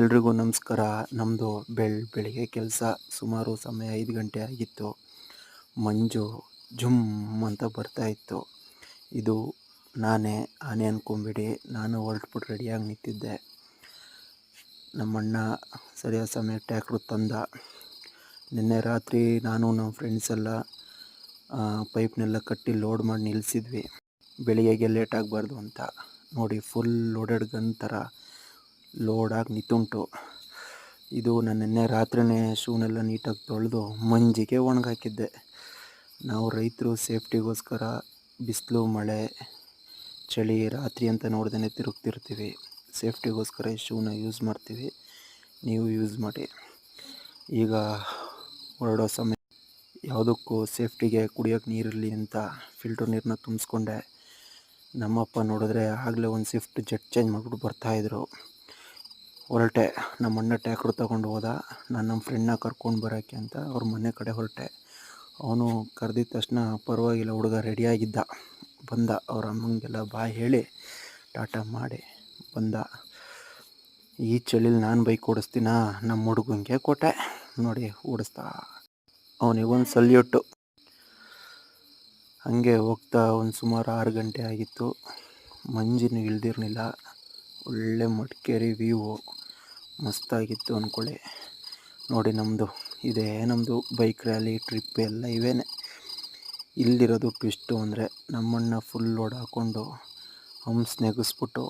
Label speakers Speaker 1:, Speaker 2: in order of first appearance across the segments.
Speaker 1: ಎಲ್ರಿಗೂ ನಮಸ್ಕಾರ. ನಮ್ಮದು ಬೆಳ್, ಬೆಳಿಗ್ಗೆ ಕೆಲಸ ಸುಮಾರು ಸಮಯ ಐದು ಗಂಟೆ ಆಗಿತ್ತು. ಮಂಜು ಜುಮ್ ಅಂತ ಬರ್ತಾ ಇತ್ತು. ಇದು ನಾನೇ ಆನೆ ಅಂದ್ಕೊಂಬಿಡಿ ನಾನು ಹೊರಟ್ಬಿಟ್ಟು ರೆಡಿಯಾಗಿ ನಿಂತಿದ್ದೆ. ನಮ್ಮಣ್ಣ ಸರಿಯಾದ ಸಮಯ ಟ್ಯಾಕ್ಟ್ರು ತಂದ. ನಿನ್ನೆ ರಾತ್ರಿ ನಾನು ನಮ್ಮ ಫ್ರೆಂಡ್ಸ್ ಎಲ್ಲ ಪೈಪ್ನೆಲ್ಲ ಕಟ್ಟಿ ಲೋಡ್ ಮಾಡಿ ನಿಲ್ಲಿಸಿದ್ವಿ ಬೆಳಿಗ್ಗೆಗೆ ಲೇಟ್ ಆಗಬಾರ್ದು ಅಂತ. ನೋಡಿ ಫುಲ್ ಲೋಡೆಡ್ ಗನ್ ಥರ ಲೋಡಾಗಿ ನಿಂತುಂಟು. ಇದು ನಾನು ನಿನ್ನೆ ರಾತ್ರಿನೇ ಶೂನೆಲ್ಲ ನೀಟಾಗಿ ತೊಳೆದು ಮಂಜಿಗೆ ಒಣಗಾಕಿದ್ದೆ. ನಾವು ರೈತರು ಸೇಫ್ಟಿಗೋಸ್ಕರ ಬಿಸಿಲು, ಮಳೆ, ಚಳಿ, ರಾತ್ರಿ ಅಂತ ನೋಡ್ದೇ ತಿರುಗ್ತಿರ್ತೀವಿ. ಸೇಫ್ಟಿಗೋಸ್ಕರ ಈ ಶೂನ ಯೂಸ್ ಮಾಡ್ತೀವಿ. ನೀವು ಯೂಸ್ ಮಾಡಿ. ಈಗ ಹೊರಡೋ ಸಮಯ. ಯಾವುದಕ್ಕೂ ಸೇಫ್ಟಿಗೆ ಕುಡಿಯೋಕ್ಕೆ ನೀರಿರಲಿ ಅಂತ ಫಿಲ್ಟ್ರ್ ನೀರನ್ನ ತುಂಬಿಸ್ಕೊಂಡೆ. ನಮ್ಮಪ್ಪ ನೋಡಿದ್ರೆ ಆಗಲೇ ಒಂದು ಸ್ವಿಫ್ಟ್ ಜೆಟ್ ಚೇಂಜ್ ಮಾಡಿಬಿಟ್ಟು ಬರ್ತಾಯಿದ್ರು ಹೊರಟೆ. ನಮ್ಮ ಅಣ್ಣ ಟ್ಯಾಕ್ರು ತಗೊಂಡು ಹೋದ. ನಾನು ನಮ್ಮ ಫ್ರೆಂಡ್ನ ಕರ್ಕೊಂಡು ಬರೋಕ್ಕೆ ಅಂತ ಅವ್ರ ಮನೆ ಕಡೆ ಹೊರಟೆ. ಅವನು ಕರೆದಿದ್ದ ತಕ್ಷಣ ಪರವಾಗಿಲ್ಲ, ಹುಡುಗ ರೆಡಿಯಾಗಿದ್ದ ಬಂದ. ಅವ್ರ ಅಮ್ಮಂಗೆಲ್ಲ ಬಾಯಿ ಹೇಳಿ, ಟಾಟಾ ಮಾಡಿ. ಬಂದ. ಈ ಚಳಿಲಿ ನಾನು ಬೈಕ್ ಓಡಿಸ್ತೀನ? ನಮ್ಮ ಹುಡುಗಂಗೆ ಕೊಟ್ಟೆ ನೋಡಿ, ಓಡಿಸ್ತಾ. ಅವನಿಗೊಂದು ಸಲ್ಯೂಟು ಹಾಗೆ ಹೋಗ್ತಾ ಒಂದು ಸುಮಾರು ಆರು ಗಂಟೆ ಆಗಿತ್ತು. ಮಂಜಿನ ಇಳ್ದಿರಲಿಲ್ಲ. ಒಳ್ಳೆ ಮಡಿಕೇರಿ ವ್ಯೂವು ಮಸ್ತಾಗಿತ್ತು ಅಂದ್ಕೊಳ್ಳಿ ನೋಡಿ ನಮ್ಮದು ಇದೇ ನಮ್ಮದು ಬೈಕ್ ರ್ಯಾಲಿ ಟ್ರಿಪ್ ಎಲ್ಲ ಇವೇನೆ. ಇಲ್ಲಿರೋದು ಟ್ವಿಸ್ಟು ಅಂದರೆ ನಮ್ಮಣ್ಣ ಫುಲ್ ಲೋಡ್ ಹಾಕ್ಕೊಂಡು ಹಂಸ್ ನೆಗೆಸ್ಬಿಟ್ಟು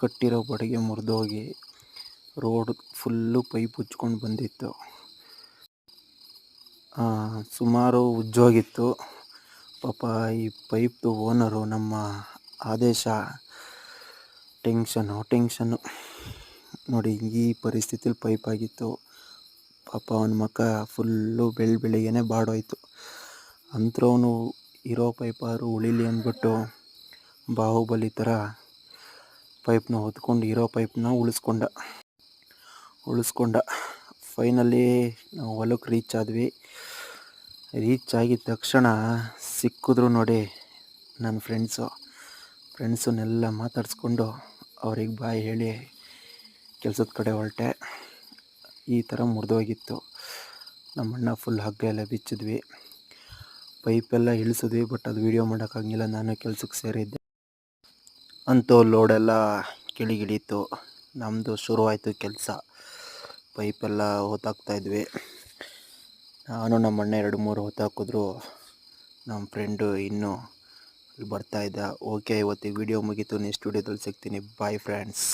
Speaker 1: ಕಟ್ಟಿರೋ ಬಡಿಗೆ ಮುರಿದೋಗಿ ರೋಡ್ ಫುಲ್ಲು ಪೈಪ್ ಉಚ್ಕೊಂಡು ಬಂದಿತ್ತು. ಸುಮಾರು ಉಜ್ಜೋಗಿತ್ತು. ಪಾಪ ಈ ಪೈಪ್ದು ಓನರು ನಮ್ಮ ಆದೇಶ ಟೆನ್ಷನು ಟೆನ್ಷನ್ನು ನೋಡಿ, ಈ ಪರಿಸ್ಥಿತಿಲಿ ಪೈಪ್ ಆಗಿತ್ತು. ಪಾಪ ಅವನ ಮಕ್ಕ ಫುಲ್ಲು ಬೆಳ್ ಬೆಳಿಗ್ಗೆ ಬಾಡೋಯ್ತು. ಅಂತೂ ಇರೋ ಪೈಪಾದ್ರು ಉಳಿಲಿ ಅಂದ್ಬಿಟ್ಟು ಬಾಹುಬಲಿ ಥರ ಪೈಪ್ನ ಹೊತ್ಕೊಂಡು ಇರೋ ಪೈಪ್ನ ಉಳಿಸ್ಕೊಂಡ. ಉಳಿಸ್ಕೊಂಡ. ಫೈನಲಿ ನಾವು ಹೊಲಕ್ಕೆ ರೀಚ್ ಆದ್ವಿ. ರೀಚ್ ಆಗಿದ ತಕ್ಷಣ ಸಿಕ್ಕಿದ್ರು ನೋಡಿ ನನ್ನ ಫ್ರೆಂಡ್ಸು ಫ್ರೆಂಡ್ಸನ್ನೆಲ್ಲ ಮಾತಾಡಿಸ್ಕೊಂಡು ಅವ್ರಿಗೆ ಬಾಯಿ ಹೇಳಿ ಕೆಲಸದ ಕಡೆ ಹೊರಟೆ. ಈ ಥರ ಮುರಿದೋಗಿತ್ತು. ನಮ್ಮಣ್ಣ ಫುಲ್ ಹಗ್ಗ ಎಲ್ಲ ಬಿಚ್ಚಿದ್ವಿ. ಪೈಪೆಲ್ಲ ಇಳಿಸಿದ್ವಿ ಬಟ್ ಅದು ವೀಡಿಯೋ ಮಾಡೋಕ್ಕಾಗಿಲ್ಲ ನಾನು ಕೆಲಸಕ್ಕೆ ಸೇರಿದ್ದೆ. ಅಂತೂ ಲೋಡೆಲ್ಲ ಕಿಳಿಗಿಳಿತು. ನಮ್ಮದು ಶುರುವಾಯಿತು ಕೆಲಸ. ಪೈಪೆಲ್ಲ ಹೊತ್ತಾಕ್ತಾಯಿದ್ವಿ ನಾನು ನಮ್ಮಣ್ಣ ಎರಡು ಮೂರು ಹೊತ್ತಾಕಿದ್ರು. ನಮ್ಮ ಫ್ರೆಂಡು ಇನ್ನೂ ಬರ್ತಾಯಿದ್ದ ಓಕೆ ಇವತ್ತಿಗೆ ವಿಡಿಯೋ ಮುಗಿತು. ನೆಕ್ಸ್ಟ್ ವಿಡಿಯೋದಲ್ಲಿ ಸಿಗ್ತೀನಿ. Bye friends